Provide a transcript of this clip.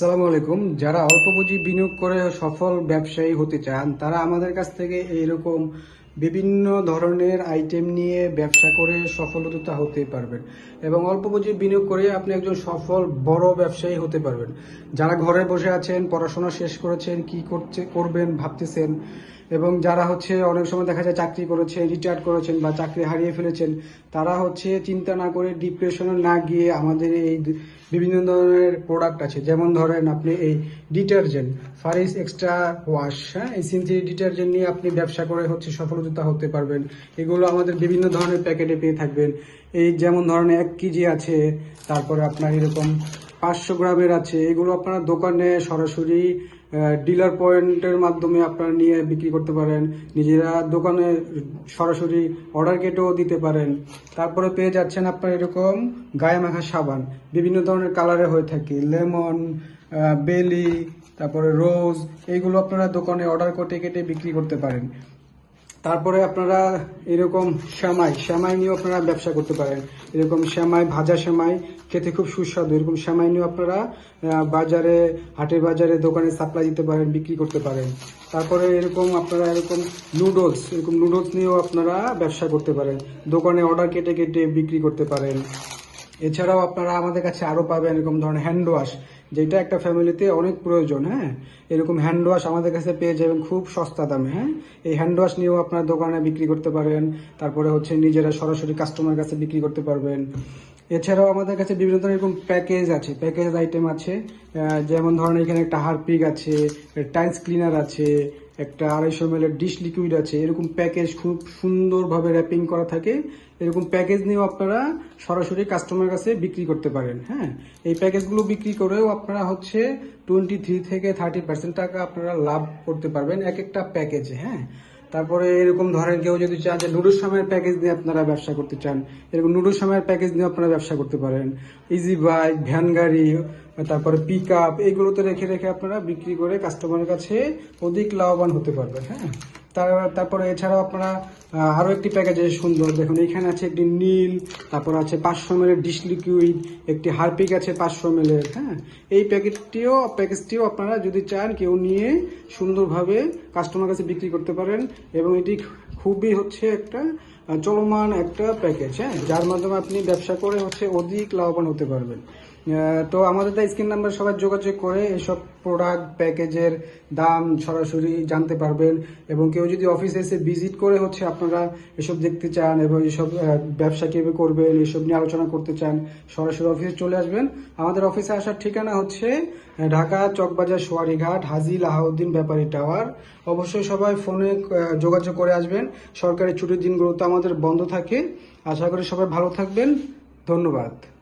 আসসালামু আলাইকুম। যারা অল্প পুঁজি বিনিয়োগ করে সফল ব্যবসায়ী হতে চান, তারা আমাদের কাছ থেকে এইরকম বিভিন্ন ধরনের আইটেম নিয়ে ব্যবসা করে সফলতা হতে পারবেন। এবং অল্প পুঁজি বিনিয়োগ করে আপনি একজন সফল বড় ব্যবসায়ী হতে পারবেন। যারা ঘরে বসে আছেন, পড়াশোনা শেষ করেছেন, কি করছে, করবেন ভাবতেছেন, এবং যারা হচ্ছে অনেক সময় দেখা যায় চাকরি করেছেন রিটায়ার করেছেন বা চাকরি হারিয়ে ফেলেছেন, তারা হচ্ছে চিন্তা না করে ডিপ্রেশনে না গিয়ে আমাদের এই বিভিন্ন ধরনের প্রোডাক্ট আছে। যেমন ধরেন আপনি এই ডিটারজেন্ট ফারিস এক্সট্রা ওয়াশ হ্যাঁ? এই সিনথেটিক ডিটারজেন্ট নিয়ে আপনি ব্যবসা করে হচ্ছে সফলতা হতে পারবেন। এগুলো আমাদের বিভিন্ন ধরনের প্যাকেটে পেয়ে থাকবেন। এই যেমন ধরনের এক কেজি আছে, তারপরে আপনার এরকম পাঁচশো গ্রামের আছে। এগুলো আপনার দোকানে সরাসরি ডিলার পয়েন্টের মাধ্যমে আপনারা নিয়ে বিক্রি করতে পারেন। নিজেরা দোকানে সরাসরি অর্ডার কেটেও দিতে পারেন। তারপরে পেয়ে যাচ্ছেন আপনার এরকম গায়ে মাখা সাবান। বিভিন্ন ধরনের কালারে হয়ে থাকে। লেমন বেলি, তারপরে রোজ এইগুলো আপনারা দোকানে অর্ডার কেটে কেটে বিক্রি করতে পারেন। তারপরে আপনারা এরকম শ্যামাই শ্যামাই নিয়েও আপনারা ব্যবসা করতে পারেন। এরকম শ্যামাই, ভাজা শ্যামাই, খেতে খুব সুস্বাদু। এরকম শ্যামাই নিয়েও আপনারা বাজারে, হাটের বাজারে, দোকানে সাপ্লাই দিতে পারেন, বিক্রি করতে পারেন। তারপরে এরকম আপনারা এরকম নুডলস এরকম নুডলস নিয়েও আপনারা ব্যবসা করতে পারেন। দোকানে অর্ডার কেটে কেটে বিক্রি করতে পারেন। এছাড়াও আপনারা আমাদের কাছে আরও পাবেন এরকম ধরনের হ্যান্ড ওয়াশ যেটা একটা ফ্যামিলিতে অনেক প্রয়োজন হ্যাঁ? এরকম হ্যান্ড ওয়াশ আমাদের কাছে পেয়ে যাবেন খুব সস্তা দামে হ্যাঁ? এই হ্যান্ড ওয়াশ নিয়েও আপনার দোকানে বিক্রি করতে পারেন তারপরে হচ্ছে নিজেরা সরাসরি কাস্টমার কাছে বিক্রি করতে পারবেন। এছাড়াও আমাদের কাছে বিভিন্ন ধরনের এরকম প্যাকেজ আছে প্যাকেজ আইটেম আছে। যেমন ধরেন এখানে একটা হারপিক আছে টাইলস ক্লিনার আছে একটা আড়াইশো এম ডিশ লিকুইড আছে, এরকম প্যাকেজ খুব সুন্দরভাবে র্যাপিং করা থাকে, এরকম প্যাকেজ নিয়েও আপনারা সরাসরি কাস্টমার কাছে বিক্রি করতে পারেন হ্যাঁ? এই প্যাকেজগুলো বিক্রি করেও আপনারা হচ্ছে টোয়েন্টি থ্রি থেকে থার্টি পার্সেন্ট টাকা আপনারা লাভ করতে পারবেন এক একটা প্যাকেজে হ্যাঁ? তারপরে এরকম ধরেন কেউ যদি চান যে নুডুল সময়ের প্যাকেজ নিয়ে আপনারা ব্যবসা করতে চান, এরকম নুডুল সময়ের প্যাকেজ নিয়ে আপনারা ব্যবসা করতে পারেন। ইজি বাইক ভ্যান গাড়ি তারপরে পিক আপ এইগুলোতে রেখে রেখে আপনারা বিক্রি করে কাস্টমারের কাছে অধিক লাভবান হতে পারবেন হ্যাঁ? তারপরে এছাড়াও আপনারা আরও একটি প্যাকেজ আছে সুন্দর। দেখুন, এখানে আছে একটি নীল, তারপর আছে পাঁচশো এর ডিশ লিকুইড একটি হারপিক আছে পাঁচশো এর হ্যাঁ? এই প্যাকেটটিও, প্যাকেজটিও আপনারা যদি চান কেউ নিয়ে সুন্দরভাবে কাস্টমার কাছে বিক্রি করতে পারেন এবং এটি খুবই হচ্ছে একটা চলমান একটা প্যাকেজ হ্যাঁ? যার মাধ্যমে আপনি ব্যবসা করে হচ্ছে অধিক লাভবান হতে পারবেন। তো আমাদের তো স্ক্রিন নাম্বার সবাই যোগাযোগ করে এসব প্রোডাক্ট প্যাকেজের দাম সরাসরি জানতে পারবেন এবং কেউ যদি অফিসে এসে ভিজিট করে হচ্ছে আপনারা এসব দেখতে চান এবং এসব ব্যবসা কীভাবে করবেন, এসব নিয়ে আলোচনা করতে চান, সরাসরি অফিসে চলে আসবেন। আমাদের অফিসে আসার ঠিকানা হচ্ছে ঢাকা চকবাজার সোয়ারিঘাট, হাজি লাহাউদ্দিন ব্যাপারী টাওয়ার অবশ্যই সবাই ফোনে যোগাযোগ করে আসবেন। সরকারি ছুটির দিনগুলোতে আমাদের বন্ধ থাকে। আশা করি সবাই ভালো থাকবেন। ধন্যবাদ।